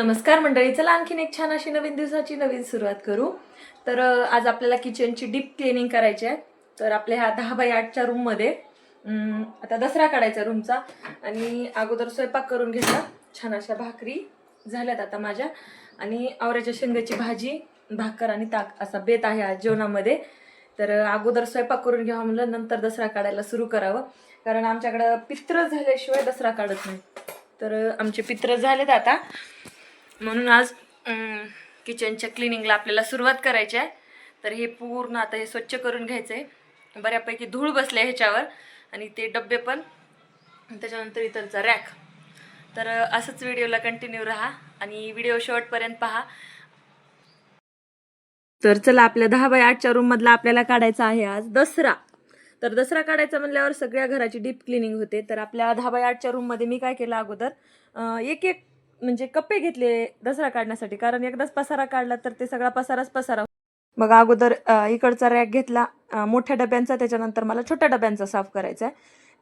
नमस्कार मंडळी चला आणखीन एक छान अशी नवीन दिवसाची नवीन सुरुवात करू. तर आज आपल्याला किचनची डीप क्लिनिंग करायची आहे. तर आपल्या ह्या दहा बाय आठच्या रूममध्ये आता दसरा काढायचा रूमचा आणि अगोदर स्वयंपाक करून घेतला. छान अशा भाकरी झाल्यात आता माझ्या. आणि आवऱ्याच्या शेंगाची भाजी भाकर आणि ताक असा बेत आहे आज जेवणामध्ये. तर अगोदर स्वयंपाक करून घ्यावा म्हणलं नंतर दसरा काढायला सुरू करावं. कारण आमच्याकडं पित्र झाल्याशिवाय दसरा काढत नाही. तर आमचे पित्र झालेत आता. म्हणून आज किचनच्या क्लिनिंगला आपल्याला सुरुवात करायची आहे तर हे पूर्ण आता हे स्वच्छ करून घ्यायचं आहे बऱ्यापैकी धूळ बसले ह्याच्यावर. आणि ते डबे पण त्याच्यानंतर इतरचा रॅक तर असंच व्हिडिओला कंटिन्यू राहा आणि व्हिडिओ शेवटपर्यंत पहा. तर चला आपल्या दहा बाय आठच्या रूममधला आपल्याला काढायचा आहे आज दसरा. तर दसरा काढायचा म्हणल्यावर सगळ्या घराची डीप क्लिनिंग होते. तर आपल्या दहा बाय आठच्या रूममध्ये मी काय केलं अगोदर एक एक म्हणजे कप्पे घेतले दसरा काढण्यासाठी. कारण एकदाच पसारा काढला तर ते सगळा पसाराच पसारा मग अगोदर इकडचा रॅक घेतला. मोठ्या डब्यांचा त्याच्यानंतर मला छोट्या डब्यांचा साफ करायचा आहे.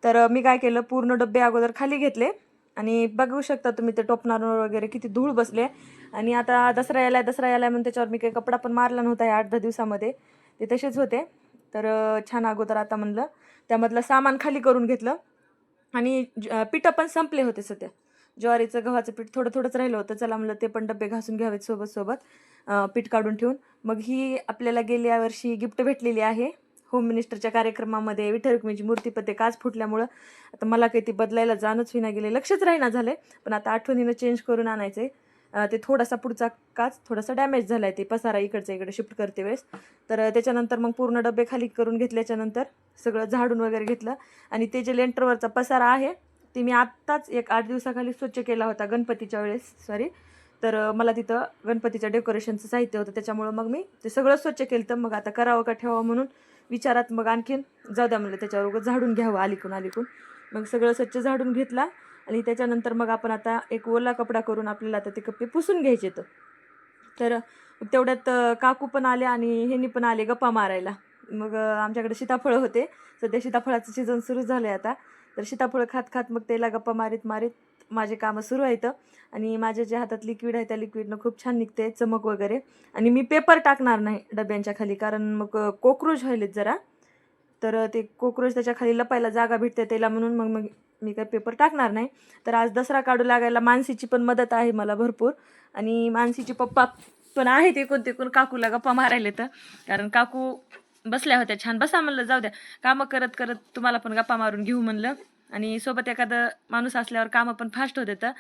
तर मी काय केलं पूर्ण डबे अगोदर खाली घेतले. आणि बघू शकता तुम्ही ते टोपणावर वगैरे किती धूळ बसले. आणि आता दसरा यायला दसरा यायला म्हणून त्याच्यावर मी काही कपडा पण मारला नव्हता या आठ दहा दिवसामध्ये. ते तसेच होते. तर छान अगोदर आता म्हणलं त्यामधलं सामान खाली करून घेतलं. आणि ज- पिठं पण संपले होते सध्या. ज्वारीचं गव्हाचं पीठ थोडं थोडंच राहिलं होतं चला म्हणलं ते पण डबे घासून घ्यावेत सोबत सोबत पीठ काढून ठेवून. मग ही आपल्याला गेल्या वर्षी गिफ्ट भेटलेली आहे. होम मिनिस्टरच्या कार्यक्रमामध्ये विठ्ठल रुक्मिणीची मूर्ती पण ते काच फुटल्यामुळं आता मला काही ती बदलायला जाणंच होईना गेले लक्षच राहीना आहे पण आता आठवणीनं चेंज करून आणायचं आहे ते थोडासा पुढचा काच थोडासा डॅमेज झाला आहे ते पसारा इकडचा इकडे शिफ्ट करते वेळेस. तर त्याच्यानंतर मग पूर्ण डबे खाली करून घेतल्याच्यानंतर सगळं झाडून वगैरे घेतलं. आणि ते जे लेंटरवरचा पसारा आहे ती मी आत्ताच एक आठ दिवसाखाली स्वच्छ केला होता गणपतीच्या वेळेस सॉरी तर मला तिथं गणपतीच्या डेकोरेशनचं साहित्य होतं त्याच्यामुळं मग मी ते सगळं स्वच्छ केलं तर मग आता करावं का ठेवावं म्हणून विचारात मग आणखीन जाऊ द्या म्हणलं त्याच्यावर झाडून घ्यावं अलीकून अलीकून मग सगळं स्वच्छ झाडून घेतला आणि त्याच्यानंतर मग आपण आता एक ओला कपडा करून आपल्याला आता ते कप्पे पुसून घ्यायचे तर. तर तेवढ्यात काकू पण आले आणि ह्यांनी पण आले गप्पा मारायला. मग आमच्याकडे सीताफळं होते. सध्या सीताफळाचं सीझन सुरू झालं आहे आता. तर सीताफळं खात खात मग त्याला गप्पा मारीत मारीत माझे कामं सुरू आहेत. आणि माझ्या ज्या हातात लिक्विड आहे त्या लिक्विडनं खूप छान निघते चमक वगैरे. आणि मी पेपर टाकणार नाही डब्यांच्या खाली कारण मग कोक्रोच व्हायलेत जरा. तर ते कोक्रोच त्याच्याखाली लपायला जागा भेटते त्याला म्हणून मग मग मी काय पेपर टाकणार नाही. तर आज दसरा काढू लागायला मानसीची पण मदत आहे मला भरपूर. आणि मानसीचे पप्पा पण आहेत एकूण तिकून काकूला गप्पा मारायला तर कारण काकू बसल्या होत्या छान. बसा म्हणलं जाऊ द्या. कामं करत करत तुम्हाला पण गप्पा मारून घेऊ म्हणलं. आणि सोबत एखादं माणूस असल्यावर कामं पण फास्ट होत येतं.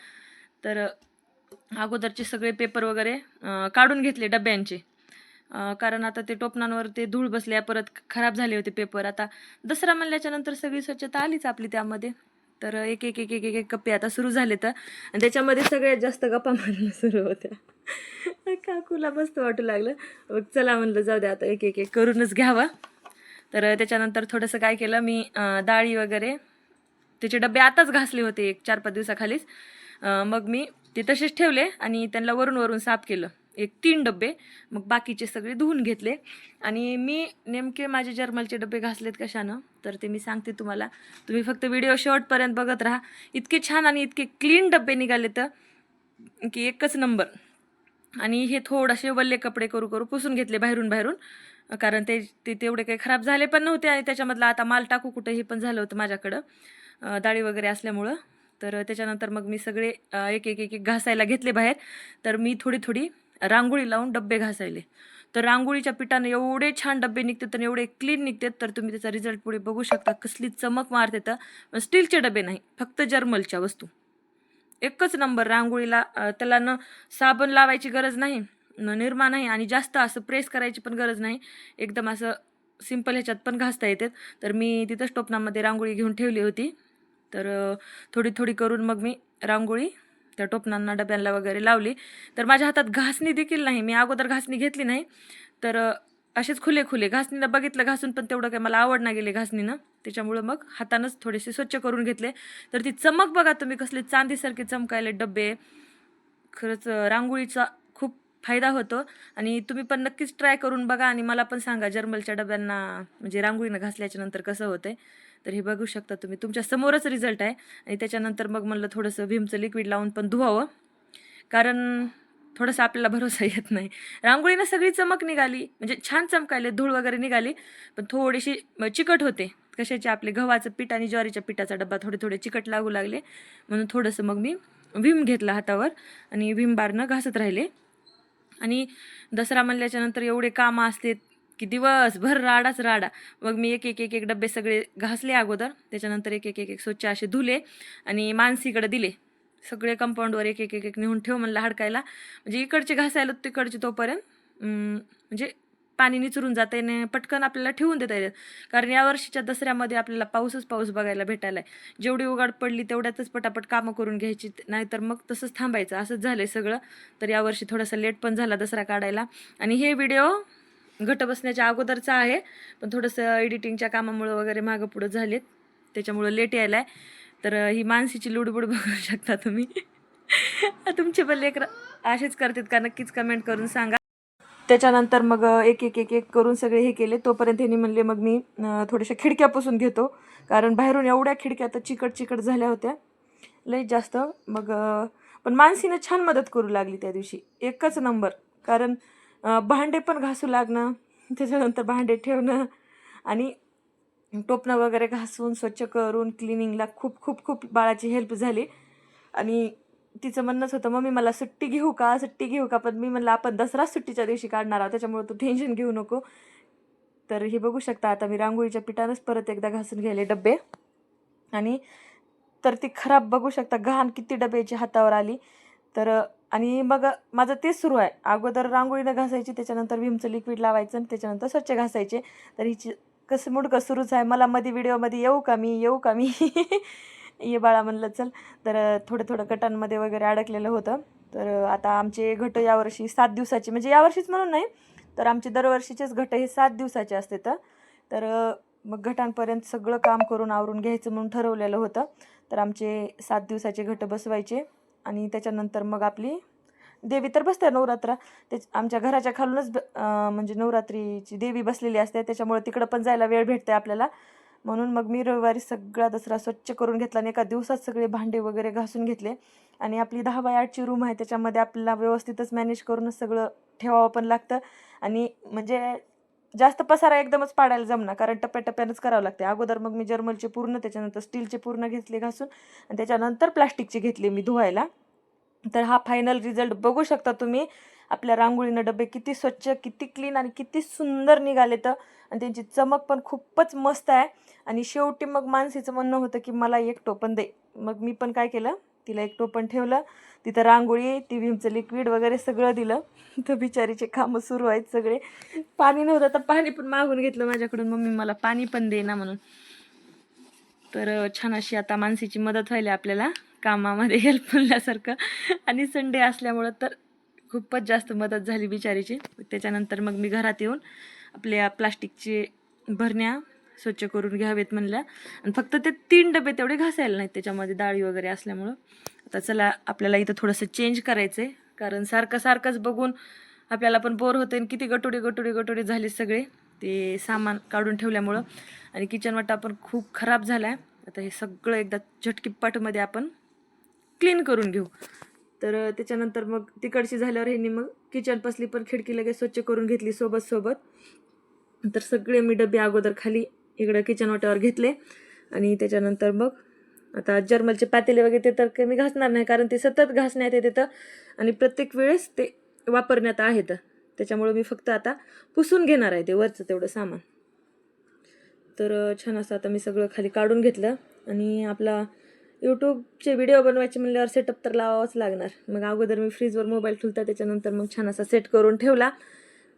तर अगोदरचे सगळे पेपर वगैरे काढून घेतले डब्यांचे. कारण आता ते टोपणांवर ते धूळ बसल्या परत खराब झाले होते पेपर. आता दसरा म्हणल्याच्या नंतर सगळी स्वच्छता आलीच आपली त्यामध्ये. तर एक एक एक एक एक एक कप्पे आता सुरू झाले तर आणि त्याच्यामध्ये सगळ्यात जास्त गप्पा मारणं सुरू होत्या. काकूला मस्त वाटू लागलं. मग चला म्हणलं जाऊ द्या आता एक एक एक करूनच घ्यावं. तर त्याच्यानंतर थोडंसं काय केलं मी डाळी वगैरे त्याचे डबे आताच घासले होते एक चार पाच दिवसाखालीच. मग मी ते तसेच ठेवले आणि त्यांना वरून वरून साफ केलं. एक तीन डबे मग बाकीचे सगळे धुवून घेतले. आणि मी नेमके माझे जर्मलचे डबे घासलेत कशानं तर ते मी सांगते तुम्हाला. तुम्ही फक्त व्हिडिओ शेवटपर्यंत बघत राहा. इतके छान आणि इतके क्लीन डबे निघाले तर की एकच नंबर. आणि हे थोडेसे वल्ले कपडे करू करू पुसून घेतले बाहेरून बाहेरून कारण ते ते तेवढे काही खराब झाले पण नव्हते आणि त्याच्यामधला आता माल टाकू कुठे हे पण झालं होतं माझ्याकडं डाळी वगैरे असल्यामुळं. तर त्याच्यानंतर मग मी सगळे एक एक एक एक घासायला घेतले बाहेर. तर मी थोडी थोडी रांगोळी लावून डब्बे घासायले. तर रांगोळीच्या पिठाने एवढे छान डब्बे निघतात आणि एवढे क्लीन निघतात तर तुम्ही त्याचा रिझल्ट पुढे बघू शकता. कसली चमक मारते तर स्टीलचे डबे नाही फक्त जर्मलच्या वस्तू. एकच नंबर रांगोळीला त्याला न साबण लावायची गरज नाही न निरमा नाही आणि जास्त असं प्रेस करायची पण गरज नाही. एकदम असं सिंपल ह्याच्यात पण घासता येतात. तर मी तिथंच टोपणामध्ये रांगोळी घेऊन ठेवली होती. तर थोडी थोडी करून मग मी रांगोळी त्या टोपणांना डब्यांना वगैरे लावली. तर माझ्या हातात घासणी देखील नाही. मी अगोदर घासणी घेतली नाही. तर असेच खुले खुले घासणीनं बघितलं घासून पण तेवढं काही मला आवड नाही गेली घासणीनं. त्याच्यामुळं मग हातानंच थोडेसे स्वच्छ करून घेतले. तर ती चमक बघा तुम्ही कसले चांदीसारखे चमकायले डबे खरंच रांगोळीचा खूप फायदा होतो. आणि तुम्ही पण नक्कीच ट्राय करून बघा आणि मला पण सांगा जर्मलच्या डब्यांना म्हणजे रांगोळीनं घासल्याच्या नंतर कसं आहे तर हे बघू शकता तुम्ही. तुमच्या समोरच रिझल्ट आहे. आणि त्याच्यानंतर मग म्हणलं थोडंसं भीमचं लिक्विड लावून पण धुवावं. कारण थोडासा आपल्याला भरोसा येत नाही. रांगोळीनं सगळी चमक निघाली. म्हणजे छान चमकायले धूळ वगैरे निघाली. पण थोडीशी चिकट होते. कशाचे आपले गव्हाचं पीठ आणि ज्वारीच्या पिठाचा डब्बा थोडे थोडे चिकट लागू लागले. म्हणून थोडंसं मग मी भीम घेतला हातावर आणि भीम बारनं घासत राहिले. आणि दसरा म्हणल्याच्या नंतर एवढे कामं असते की दिवसभर राडाच राडा. मग मी एक एक एक एक डबे सगळे घासले अगोदर. त्याच्यानंतर एक एक एक एक स्वच्छ असे धुले आणि मानसीकडे दिले. सगळे कंपाऊंडवर एक एक एक एक नेऊन ठेव म्हणलं हडकायला. म्हणजे इकडचे घासायला तिकडचे तोपर्यंत म्हणजे पाणी निचरून जाते आणि पटकन आपल्याला ठेवून देता येतात कारण या वर्षीच्या दसऱ्यामध्ये आपल्याला पाऊसच पाऊस बघायला भेटायला आहे जेवढी उघाड पडली तेवढ्यातच पटापट कामं करून घ्यायची. नाहीतर मग तसंच थांबायचं. असंच झालं आहे सगळं. तर यावर्षी थोडासा लेट पण झाला दसरा काढायला. आणि हे व्हिडिओ घट बसण्याच्या अगोदरचा आहे. पण थोडंसं एडिटिंगच्या कामामुळं वगैरे मागं पुढं झालेत. त्याच्यामुळं लेट यायला आहे तर ही मानसीची लुडबुड बघू शकता तुम्ही. तुमचे पण लेकर असेच करतात का? नक्कीच कमेंट करून सांगा. त्याच्यानंतर मग एक एक एक एक करून सगळे हे केले. तोपर्यंत ह्यांनी म्हणले मग मी थोड्याशा खिडक्या पुसून घेतो. कारण बाहेरून एवढ्या खिडक्या तर चिकट चिकट झाल्या होत्या. लई जास्त. मग पण मानसीनं छान मदत करू लागली त्या दिवशी. एकच नंबर. कारण भांडे पण घासू लागणं त्याच्यानंतर भांडे ठेवणं आणि टोपणं वगैरे घासून स्वच्छ करून क्लिनिंगला खूप खूप खूप बाळाची हेल्प झाली. आणि तिचं म्हणणंच होतं मम्मी मला सुट्टी घेऊ का? सुट्टी घेऊ का? पण मी म्हणलं आपण दसरा सुट्टीच्या दिवशी काढणार आहोत त्याच्यामुळे तू टेन्शन घेऊ नको. तर हे बघू शकता आता मी रांगोळीच्या पिठानंच परत एकदा घासून घ्यायले डबे आणि तर ती खराब बघू शकता घाण किती डब्याची हातावर आली. तर आणि मग माझं तेच सुरू आहे. अगोदर रांगोळीनं घासायची त्याच्यानंतर विमचं लिक्विड लावायचं आणि त्याच्यानंतर स्वच्छ घासायचे. तर हिची कसं मुडकं सुरूच आहे. मला मध्ये व्हिडिओमध्ये येऊ का मी? येऊ का मी? ये बाळा म्हणलं चल. तर थोडं थोडं गटांमध्ये वगैरे अडकलेलं होतं. तर आता आमचे घट यावर्षी सात दिवसाचे म्हणजे यावर्षीच म्हणून नाही तर आमचे दरवर्षीचेच घट हे सात दिवसाचे असते तर. तर मग घटांपर्यंत सगळं काम करून आवरून घ्यायचं म्हणून ठरवलेलं होतं. तर आमचे सात दिवसाचे घट बसवायचे. आणि त्याच्यानंतर मग आपली देवी तर बसते नवरात्र. त्याच आमच्या घराच्या खालूनच म्हणजे नवरात्रीची देवी बसलेली असते. त्याच्यामुळे तिकडं पण जायला वेळ भेटते आपल्याला. म्हणून मग मी रविवारी सगळा दसरा स्वच्छ करून घेतला आणि एका दिवसात सगळे भांडे वगैरे घासून घेतले. आणि आपली दहा बाय आठची रूम आहे त्याच्यामध्ये आपल्याला व्यवस्थितच मॅनेज करूनच सगळं ठेवावं पण लागतं. आणि म्हणजे जास्त पसारा एकदमच पाडायला जमणार कारण टप्प्याटप्प्यानंच करावं लागते अगोदर मग मी जर्मलचे पूर्ण त्याच्यानंतर स्टीलचे पूर्ण घेतले घासून आणि त्याच्यानंतर प्लास्टिकचे घेतले मी धुवायला. तर हा फायनल रिझल्ट बघू शकता तुम्ही. आपल्या रांगोळीनं डबे किती स्वच्छ किती क्लीन आणि किती सुंदर निघाले तर. आणि त्यांची चमक पण खूपच मस्त आहे. आणि शेवटी मग मानसीचं म्हणणं होतं की मला एक टोपण दे. मग मी पण काय केलं? तिला एक टोपण ठेवलं. तिथं रांगोळी ती विमचं लिक्विड वगैरे सगळं दिलं. तर बिचारीचे कामं सुरू आहेत सगळे. पाणी नव्हतं तर पाणी पण मागून घेतलं माझ्याकडून. मम्मी मला पाणी पण दे ना म्हणून. तर छान अशी आता मानसीची मदत व्हायला आपल्याला. कामामध्ये हेल्प म्हणल्यासारखं. आणि संडे असल्यामुळं तर खूपच जास्त मदत झाली बिचारीची. त्याच्यानंतर मग मी घरात येऊन आपल्या प्लास्टिकचे भरण्या स्वच्छ करून घ्यावेत म्हणल्या. आणि फक्त ते तीन डबे तेवढे घासायला नाहीत त्याच्यामध्ये डाळी वगैरे असल्यामुळं. आता चला आपल्याला इथं थोडंसं चेंज करायचं आहे कारण सारखं सारखंच बघून आपल्याला पण बोर होते आणि किती गटोडे गटोडे गटोडे झाले सगळे. ते सामान काढून ठेवल्यामुळं. आणि किचन वाटा पण खूप खराब झाला आहे आता हे सगळं एकदा झटकीपाटमध्ये आपण क्लीन करून घेऊ. तर त्याच्यानंतर मग तिकडची झाल्यावर ह्यांनी मग किचन पसली पण खिडकी लगेच स्वच्छ करून घेतली सोबत सोबत. तर सगळे मी डबे अगोदर खाली इकडं किचन वाट्यावर घेतले. आणि त्याच्यानंतर मग आता जर्मलचे पातेले वगैरे ते तर कमी घासणार नाही कारण ते सतत घासण्यात येते तर. आणि प्रत्येक वेळेस ते वापरण्यात आहेत. त्याच्यामुळं मी फक्त आता पुसून घेणार आहे ते वरचं तेवढं सामान. तर छान असं आता मी सगळं खाली काढून घेतलं. आणि आपला यूट्यूबचे व्हिडिओ बनवायचे म्हणल्यावर सेटअप तर लावावाच लागणार. मग अगोदर मी फ्रीजवर मोबाईल ठेवता त्याच्यानंतर मग छान असा सेट करून ठेवला.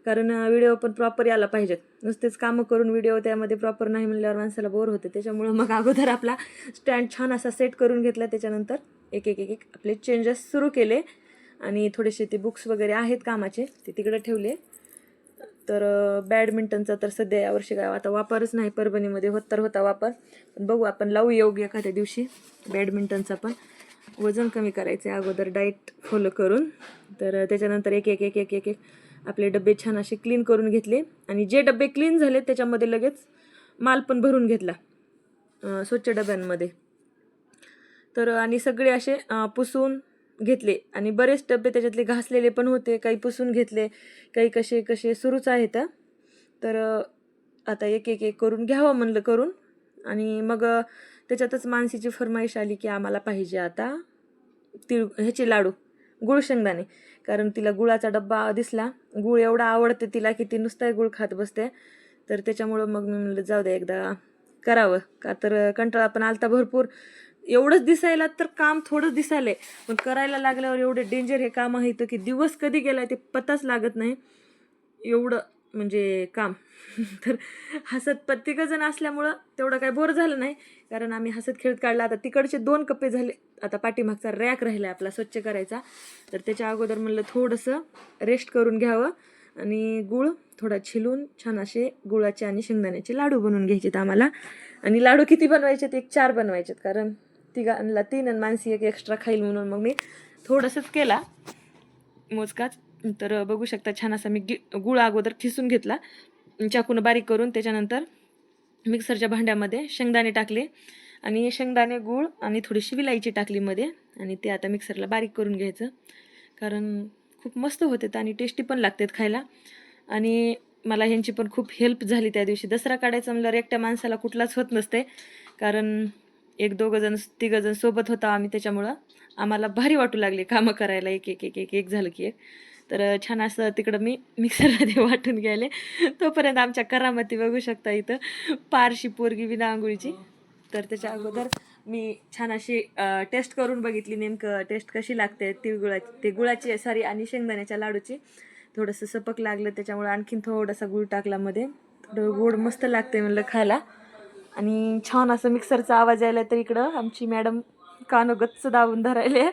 कारण व्हिडिओ पण प्रॉपर यायला पाहिजेत. नुसतेच कामं करून व्हिडिओ त्यामध्ये प्रॉपर नाही म्हणल्यावर माणसाला बोर होते. त्याच्यामुळं मग अगोदर आपला स्टँड छान असा सेट करून घेतला. त्याच्यानंतर एक एक एक एक आपले चेंजेस सुरू केले. आणि थोडेसे ते बुक्स वगैरे आहेत कामाचे ते तिकडे ठेवले. तर बॅडमिंटनचा तर सध्या यावर्षी काय आता वापरच नाही. परभणीमध्ये होत तर होता वापर. पण बघू आपण लावू योग्य एखाद्या दिवशी बॅडमिंटनचा पण. वजन कमी करायचं आहे अगोदर डाईट फॉलो करून. तर त्याच्यानंतर एक एक एक एक एक एक आपले डबे छान असे क्लीन करून घेतले. आणि जे डबे क्लीन झाले त्याच्यामध्ये लगेच माल पण भरून घेतला स्वच्छ डब्यांमध्ये. तर आणि सगळे असे पुसून घेतले. आणि बरेच डबे त्याच्यातले घासलेले पण होते काही पुसून घेतले काही कसे कसे सुरूच आहेत तर आता एक एक एक करून घ्यावं म्हणलं करून. आणि मग त्याच्यातच मानसीची फरमाईश आली की आम्हाला पाहिजे आता तिळ ह्याचे लाडू गुळ शेंगदाणे कारण तिला गुळाचा डब्बा दिसला. गुळ एवढा आवडते तिला की ती नुसता गुळ खात बसते. तर त्याच्यामुळं मग मी म्हणलं जाऊ दे एकदा करावं. का तर कंटाळा पण आलता भरपूर. एवढंच दिसायला तर काम थोडंच दिसायलंय. पण करायला लागल्यावर एवढे डेंजर हे काम आहे तर की दिवस कधी गेलाय ते पताच लागत नाही. एवढं म्हणजे काम. तर हसत प्रत्येक जण असल्यामुळं तेवढं काही बोर झालं नाही. कारण आम्ही हसत खेळत काढला. आता तिकडचे दोन कप्पे झाले. आता पाठीमागचा रॅक राहिला आपला स्वच्छ करायचा. तर त्याच्या अगोदर म्हणलं थोडंसं रेस्ट करून घ्यावं. आणि गुळ थोडा छिलून छान असे गुळाचे आणि शेंगदाण्याचे लाडू बनवून घ्यायचेत आम्हाला. आणि लाडू किती बनवायचेत? एक चार बनवायचेत. कारण तिघांना तीन आणि मानसी एक एक्स्ट्रा खाईल म्हणून मग मी थोडंसंच केला. मोजकाच. तर बघू शकता छान असा मी गि गुळ अगोदर खिसून घेतला. चाकून बारीक करून त्याच्यानंतर मिक्सरच्या भांड्यामध्ये शेंगदाणे टाकले. आणि शेंगदाणे गूळ आणि थोडीशी विलायची टाकली मध्ये. आणि ते आता मिक्सरला बारीक करून घ्यायचं. कारण खूप मस्त होते आणि टेस्टी पण लागतात खायला. आणि मला ह्यांची पण खूप हेल्प झाली त्या दिवशी. दसरा काढायचा म्हणल्यावर एकट्या माणसाला कुठलाच होत नसते. कारण एक दोघं तिघंजण सोबत होता आम्ही त्याच्यामुळं. आम्हाला भारी वाटू लागले कामं करायला. एक एक एक एक एक झालं की एक. तर छान असं तिकडं मी मिक्सरमध्ये वाटून गेले तोपर्यंत आमच्या करामती बघू शकता इथं. पारशी पोरगी विना आंघोळीची. तर त्याच्या अगोदर मी छान अशी टेस्ट करून बघितली नेमकं टेस्ट कशी लागते तिळगुळाची ते गुळाची सॉरी आणि शेंगदाण्याच्या लाडूची. थोडंसं सपक लागलं त्याच्यामुळे आणखीन थोडासा गुळ टाकला मध्ये. थोडं गोड मस्त लागते म्हणलं खायला. आणि छान असं मिक्सरचा आवाज यायला तर इकडं आमची मॅडम कानं गच्च दाबून धरायले.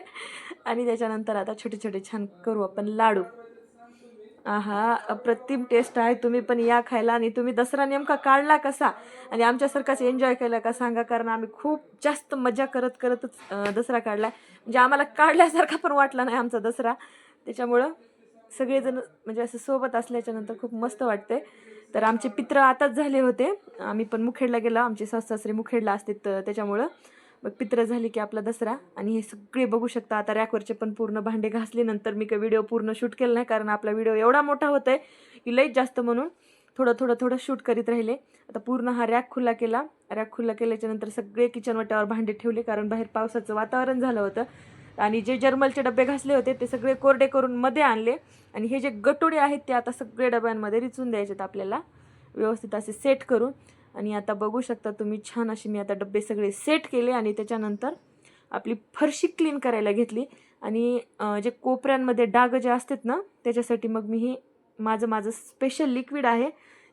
आणि त्याच्यानंतर आता छोटे छोटे छान करू आपण लाडू. आहा अप्रतिम टेस्ट आहे. तुम्ही पण या खायला आणि तुम्ही दसरा नेमका काढला कसा? आणि आमच्यासारखाच एन्जॉय केला का सांगा? कारण आम्ही खूप जास्त मजा करत करतच दसरा काढला म्हणजे आम्हाला काढल्यासारखा पण वाटला नाही आमचा दसरा. त्याच्यामुळं सगळेजण म्हणजे असं सोबत असल्याच्यानंतर खूप मस्त वाटते. तर आमचे पित्र आताच झाले होते. आम्ही पण मुखेडला गेलो. आमचे सासू सासरे मुखेडला असते तर त्याच्यामुळं मग पित्र झाली की आपला दसरा. आणि हे सगळे बघू शकता आता रॅकवरचे पण पूर्ण भांडे घासले नंतर मी काही व्हिडिओ पूर्ण शूट केला नाही कारण आपला व्हिडिओ एवढा मोठा होत आहे की लईच जास्त म्हणून थोडं थोडं थोडं शूट करीत राहिले. आता पूर्ण हा रॅक खुला केला. रॅक खुला केल्याच्यानंतर सगळे किचन वाट्यावर भांडे ठेवले कारण बाहेर पावसाचं वातावरण झालं होतं. आणि जे जर्मलचे डबे घासले होते ते सगळे कोरडे करून मध्ये आणले. आणि हे जे गटोडे आहेत ते आता सगळे डब्यांमध्ये रिचून द्यायचेत आपल्याला. व्यवस्थित असे सेट करून. आणि आता बघू शकता तुम्ही छान असे मी आता डब्बे सगळे सेट केले आणि त्याच्यानंतर आपली फरशी क्लीन करायला घेतली. आणि जे कोपऱ्यांमध्ये डाग जे असतात ना त्याच्यासाठी मग मी हे माझं माझं स्पेशल लिक्विड आहे.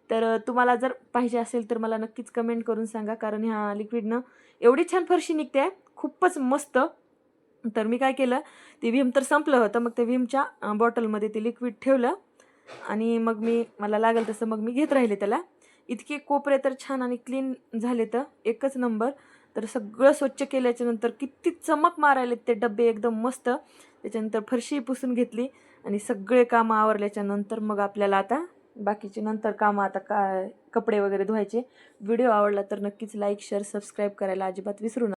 तर तुम्हाला जर पाहिजे असेल तर मला नक्कीच कमेंट करून सांगा कारण ह्या लिक्विडनं एवढी छान फरशी निघते आहे खूपच मस्त. तर मी काय केलं ते विम तर संपलं होतं मग ते विमच्या बॉटलमध्ये ते लिक्विड ठेवलं. आणि मग मी मला लागेल तसं मग मी घेत राहिले त्याला. इतके कोपरे तर छान आणि क्लीन झाले तर एकच नंबर तर सगळं स्वच्छ केल्याच्यानंतर किती चमक मारायलेत ते डबे एकदम मस्त. त्याच्यानंतर फरशी पुसून घेतली आणि सगळे कामं आवरल्याच्या नंतर मग आपल्याला आता बाकीचे नंतर कामं आता का कपडे वगैरे धुवायचे. व्हिडिओ आवडला तर नक्कीच लाईक शेअर सबस्क्राईब करायला अजिबात विसरू नका.